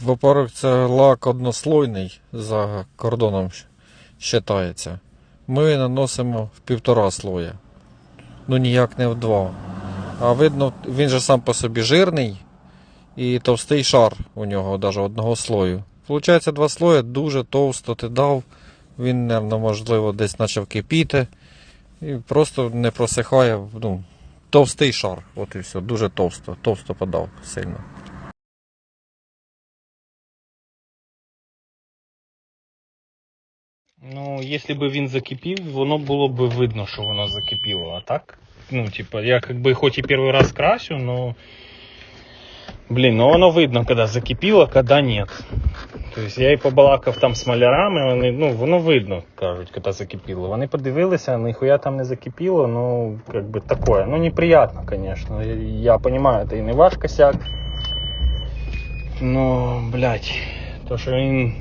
Во-первых, це лак однослойний за кордоном вважається. Ми наносимо в півтора слоя. Ну ніяк не в два. А видно, він же сам по собі жирний і товстий шар у нього, навіть одного слою. Получається, два слої дуже товсто ти дав. Він, можливо, десь почав кипіти. І просто не просихає. Ну, товстий шар. От і все. Дуже товсто. Товсто подав сильно. Ну, якщо б він закипів, воно було б видно, що воно закипіло. А так, ну, типа, я как бы хоть и первый раз красю, но. Блін, ну воно видно, коли закипіло, коли нет. Тобто я і побалакав там з малярами, вони, ну, воно видно, кажуть, коли закипіло. Вони подивилися, ніхуя там не закипіло, ну, как бы такое. Ну, неприятно, конечно. Я, я понимаю, це і не ваш косяк. Ну, блядь, то, що він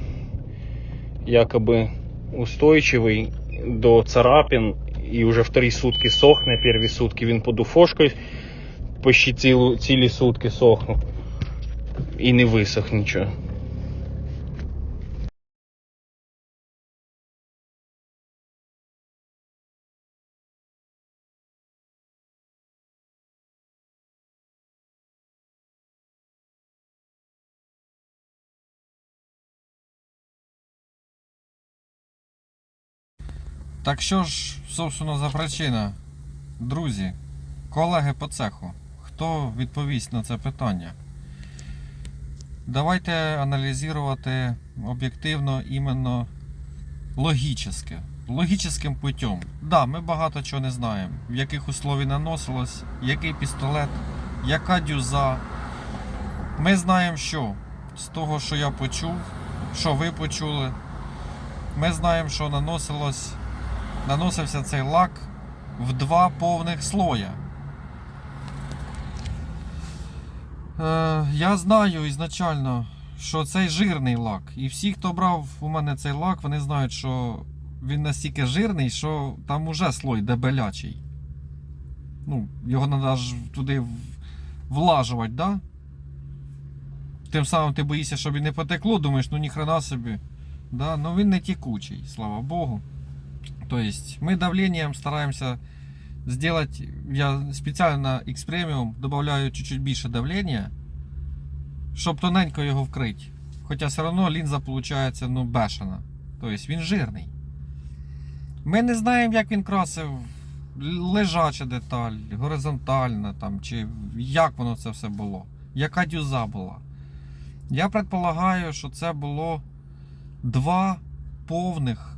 якоби устойчивий до царапин і вже вторі сутки сохне, Перші сутки він под уфошкою почти цілі сутки сохнув. І не висох нічого. Так що ж, собственно, за причина? Друзі, колеги по цеху, хто відповість на це питання? Давайте аналізувати об'єктивно іменно логічно. Логічним путем. Да, ми багато чого не знаємо. В яких условій наносилось, який пістолет, яка дюза. Ми знаємо, що з того, що я почув, що ви почули, ми знаємо, що наносилось наносився цей лак в два повних слоя. Е, я знаю ізначально, що цей жирний лак. І всі, хто брав у мене цей лак, вони знають, що він настільки жирний, що там уже слой дебелячий. Ну, його треба ж туди влажувати, да? Тим самим ти боїшся, щоб він не потекло, думаєш, ну ніхрена собі. Да? Ну він не текучий, слава Богу. То есть мы давлением стараемся сделать, я специально X Premium добавляю чуть-чуть більше давлення, щоб тоненько його вкрити. Хоча все одно лінза виходить ну, бешена. Тобто він жирний. Ми не знаємо, як він красив лежача деталь, горизонтальна там, чи як воно це все було, яка дюза була. Я предполагаю, що це було два повних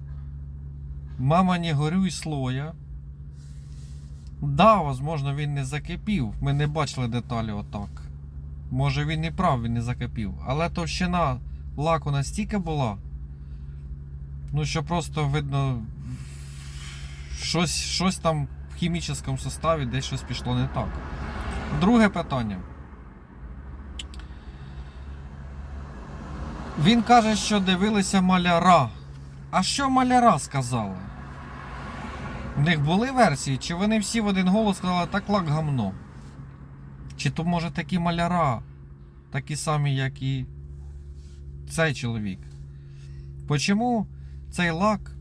Мама не горюй слоя. Да, возможно, він не закипів. Ми не бачили деталі отак. Може він і прав, він не закипів. Але товщина лаку настільки була. Ну, що просто видно. Щось, щось там в хімічному составі десь щось пішло не так. Друге питання. Він каже, що дивилися маляра. А що маляра сказали? В них були версії, чи вони всі в один голос сказали так лак гамно? Чи то може такі маляра, такі самі, як і цей чоловік? Почому цей лак,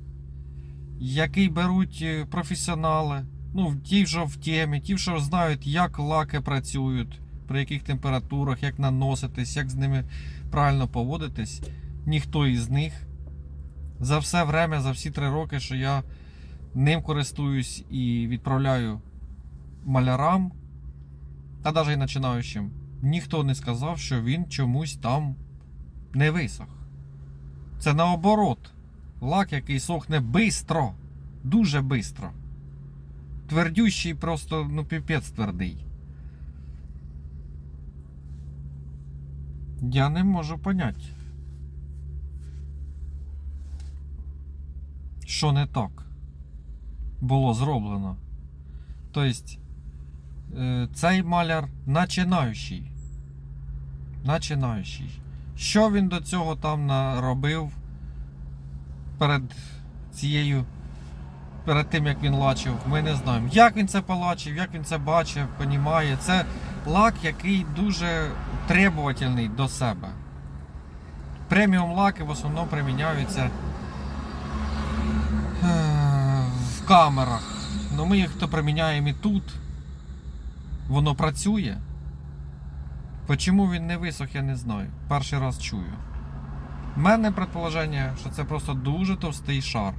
який беруть е, професіонали, ну, ті, що в темі, ті, що знають, як лаки працюють, при яких температурах, як наноситись, як з ними правильно поводитись, ніхто із них за все время, за всі три роки, що я ним користуюсь і відправляю малярам, та навіть і починаючим, ніхто не сказав, що він чомусь там не висох. Це наоборот. Лак, який сохне бистро, дуже бистро. Твердющий просто, ну, піпець твердий. Я не можу поняти. Що не так було зроблено. Тобто, е, цей маляр начинаючий. Начинаючий. Що він до цього там наробив перед цією, перед тим як він лачив, ми не знаємо. Як він це полачив, як він це бачив, понімає. Це лак, який дуже требовательний до себе. Преміум лаки в основному приміняються е, в камерах. Ну ми їх то приміняємо і тут. Воно працює. Почому він не висох, я не знаю. Перший раз чую. У мене предположення, що це просто дуже товстий шар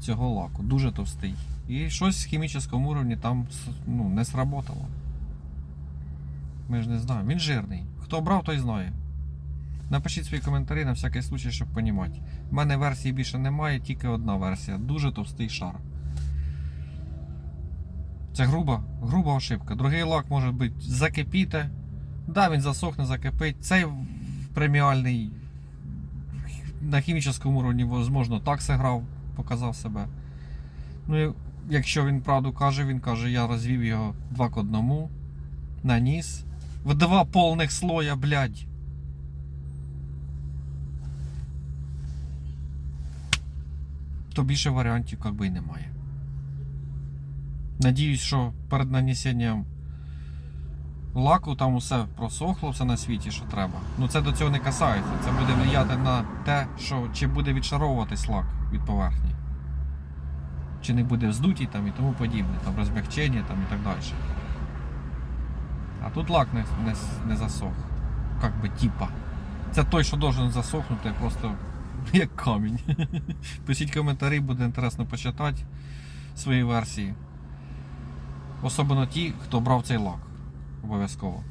цього лаку. Дуже товстий. І щось в хімічному уровні там ну, не сработало. Ми ж не знаємо. Він жирний. Хто брав, той знає. Напишіть свої коментарі на всякий случай, щоб розуміти. У мене версії більше немає, тільки одна версія. Дуже товстий шар. Це груба, груба ошибка. Другий лак може бути закипіти. Да, він засохне, закипить. Цей преміальний на хімічному уровні, можливо, так зіграв, показав себе. Ну, якщо він правду каже, він каже, я розвів його два к одному, наніс. В два повних слоя, блядь. То більше варіантів як би і немає. Надіюсь, що перед нанесенням лаку там усе просохло, все на світі, що треба. Ну це до цього не касається. Це буде влияти на те, що чи буде відшаровуватись лак від поверхні. Чи не буде вздутій там і тому подібне, там розмягчення там і так далі. А тут лак не, не, не засох. Как би типа. Це той, що должен засохнути, просто як камінь. Пишіть коментарі, буде інтересно почитати свої версії. Особливо ті, хто брав цей лак. Обов'язково.